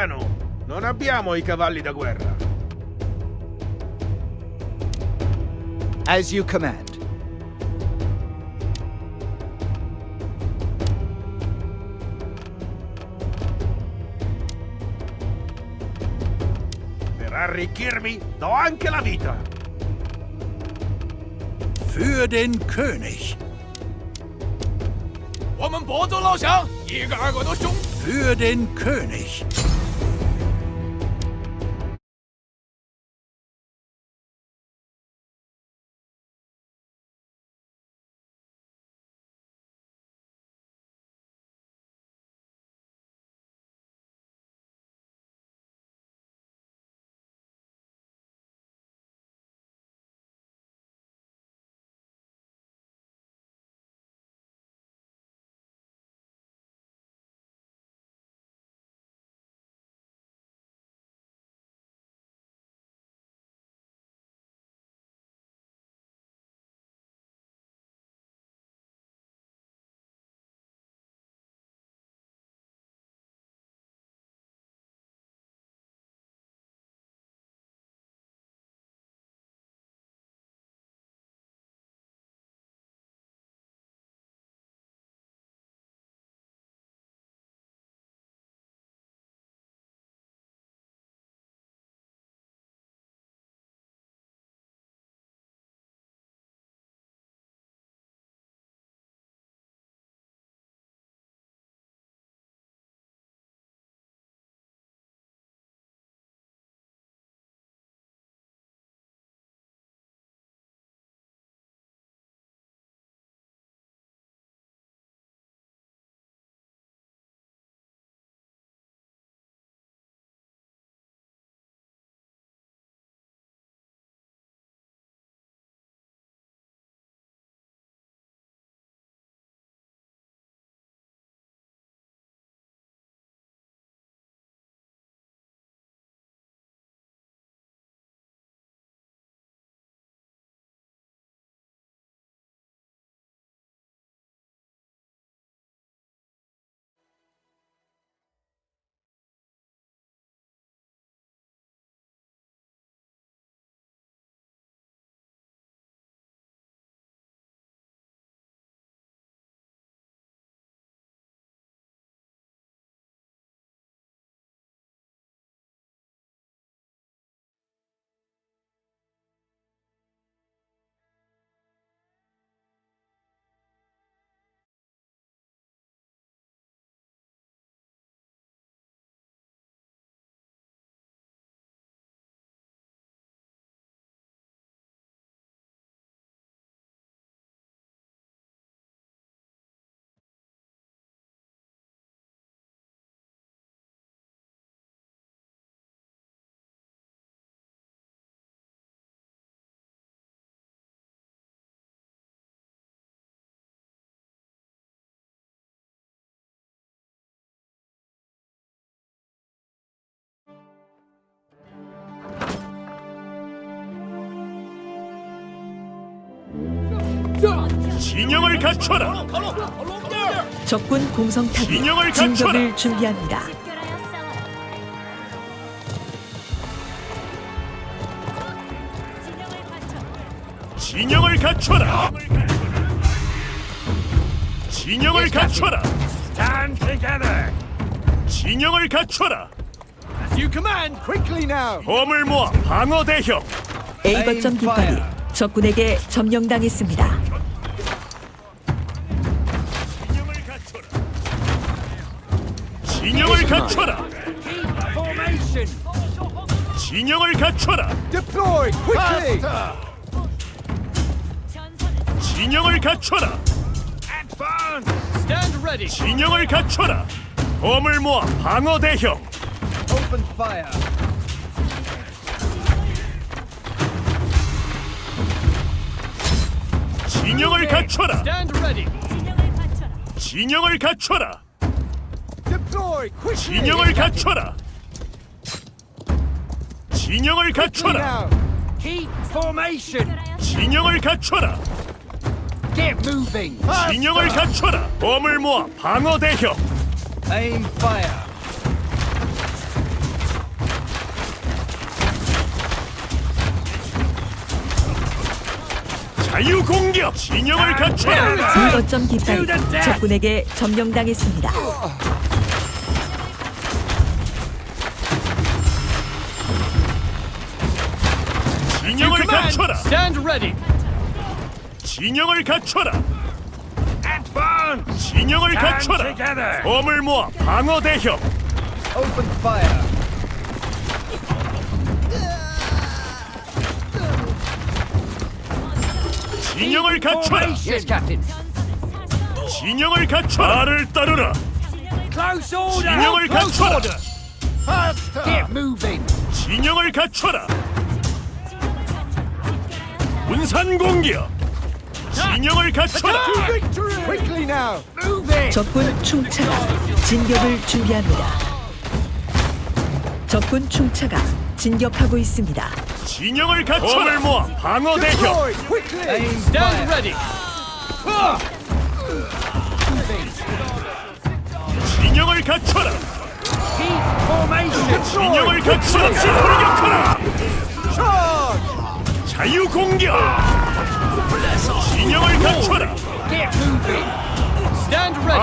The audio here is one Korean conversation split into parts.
piano! Non abbiamo i cavalli da guerra! As you command. Per arricchirmi do anche la vita! Für den König! Für den König! 진영을 갖춰라. 적군 공성탑이 진영을 진격을 준비합니다. 진영을 갖춰라. 진영을 갖춰라. Stand together. 진영을 갖춰라. As you command. Quickly now. 범을 모아 방어 대형. A 거점 깃발이 적군에게 점령당했습니다. 진영을 갖춰라. 진영을 갖춰라. Formation. 진영을 갖춰라. Deploy quickly. 진영을 갖춰라. Stand ready. 진영을 갖춰라. 범을 모아 방어 대형. Open fire. 진영을 갖춰라. Stand ready. 진영을 갖춰라. 진영을 갖춰라. 진영을 갖춰라. 진영을 갖춰라. 진영을 갖춰라. 몸을 모아 방어 대형. 자유 공격. 진영을 갖춰라. 2거점 깃발 적군에게 점령당했습니다. Stand ready. 진영을 갖춰라. Advance! 진영을 Stand 갖춰라. together! 검을 모아 방어 대형. Open fire. 진영을 갖춰라. Yes, Captain. 진영을 갖춰라. 나를 따르라. Close order. 진영을 Close 갖춰라. order. Get moving. 진영을 갖춰라. 분산 공격. 진영을 갖춰라. 적군 충차가 진격을 준비합니다. 적군 충차가 진격하고 있습니다. 진영을 갖춰라. 검을 모아 방어. Stand ready. 진영을 갖춰라. 진영을 갖춰라. 돌격하라.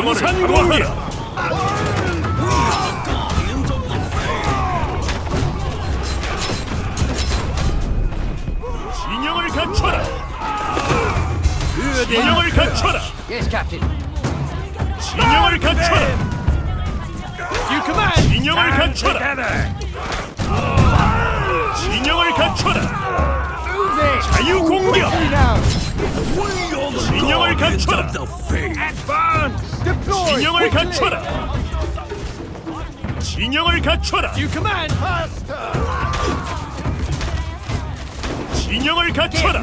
분산 공격. 진영을 갖춰라. 진영을 갖춰라. Yes, Captain. 진영을 갖춰라. You command. 진영을 갖춰라. 진영을 갖춰라. 자유 공격. 진영을 갖춰라. Advance! 진영을. 갖춰라. 진영을 갖춰라. 진영을 갖춰라.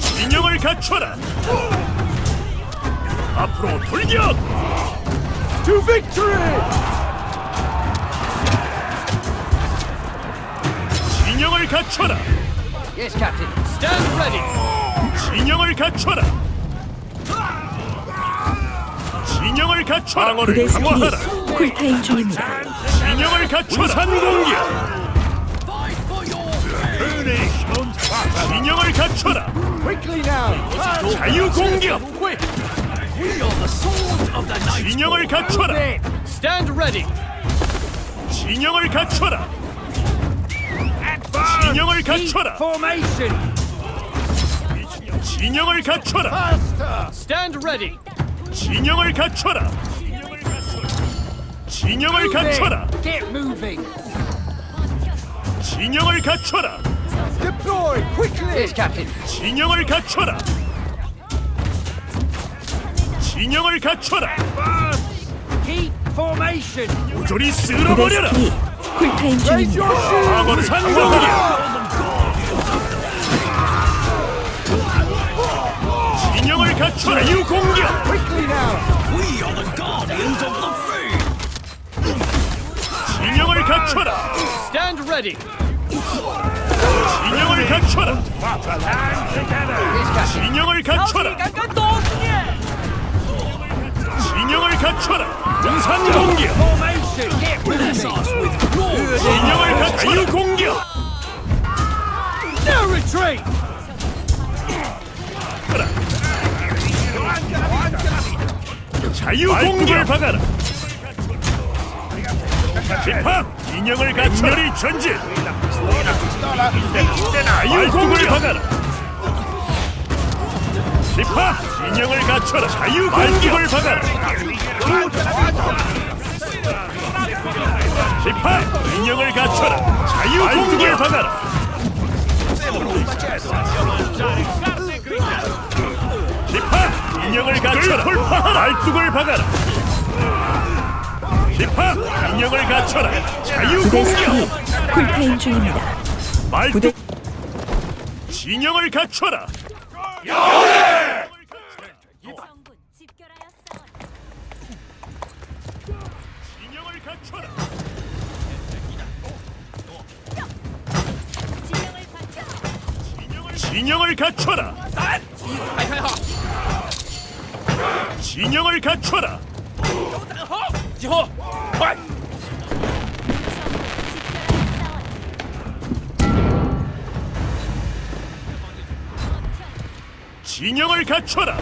진영을 갖춰라. 앞으로 돌격. To victory. 진영을 갖춰라. Yes, Captain. Stand ready. 진영을 갖춰라. 진영을 갖춰라. 부대 방어를 스킬이 강화하라. 쿨타임 중입니다. 진영을 갖춰라. 산 공격. 진영을 갖춰라. 자유 공격. 진영을 갖춰라. Stand ready. 진영을 갖춰라. 진영을 갖춰라. formation. 진영을 갖춰라. Stand ready. 진영을 갖춰라. 진영을. 갖춰라. Get moving. 진영을 갖춰라. Deploy quickly. Captain. 진영을 갖춰라. 진영을 갖춰라. Keep formation. 모조리 부대 쓸어버려라. 쿨타임 중입니다. 방어를 상공격. 갖춰라. 자유 공격. Quickly now. 진영을 갖춰라. Stand ready. 진영을 갖춰라. 진영을 갖춰라. 진영을 갖춰라. 분산 공격. 진영을 갖춰라. 자유 공격. No retreat. 자유 공격을 박아라. 집합. 진영을 갖춰리 전진. 자유 공격을 박아라. 집합. 진영을 갖춰라. 자유 공격을 박아라. 집합. 진영을 갖춰라. 자유 공격을 박아라. 진영을 갖춰라. 돌파하라. 알뚝을 박아라. 집합. 진영을 갖춰라. 자유 부대 공격. 스킬이 쿨타임 중입니다. 말뚝. 부대 진영을 갖춰라. 정군 집결하여 싸워라. 진영을 갖춰라. 진영을 갖춰. 진영을 갖춰라. 진영을 갖춰라. 진영을 갖춰라.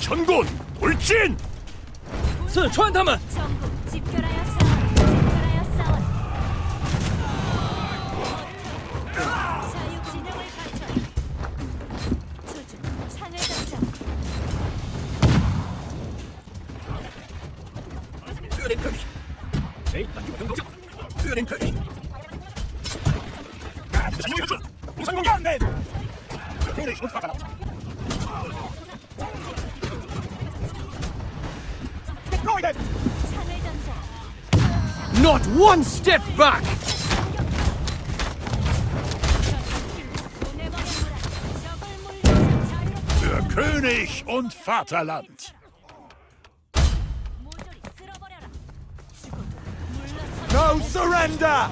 전군 돌진. 四川他们 One step back! Für König und Vaterland! No surrender!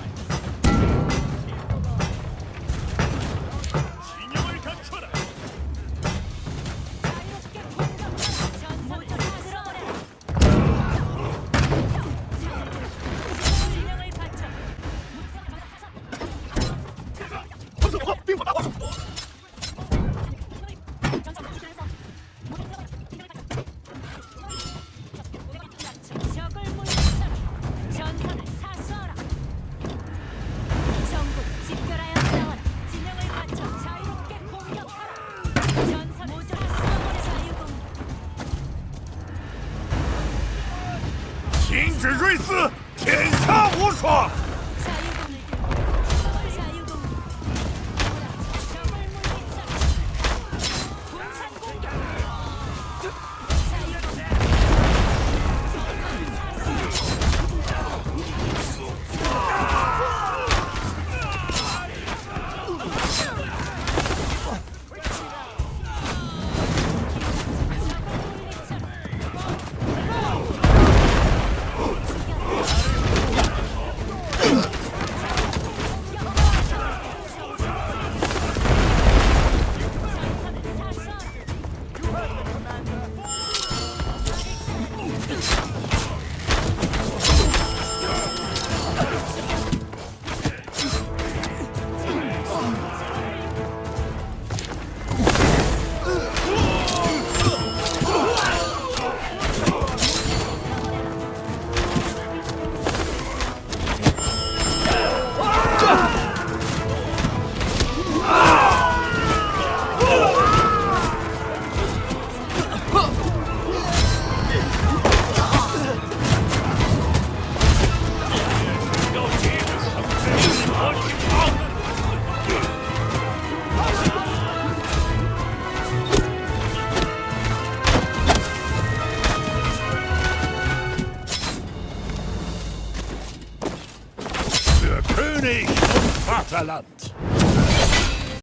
停止追思天下无双。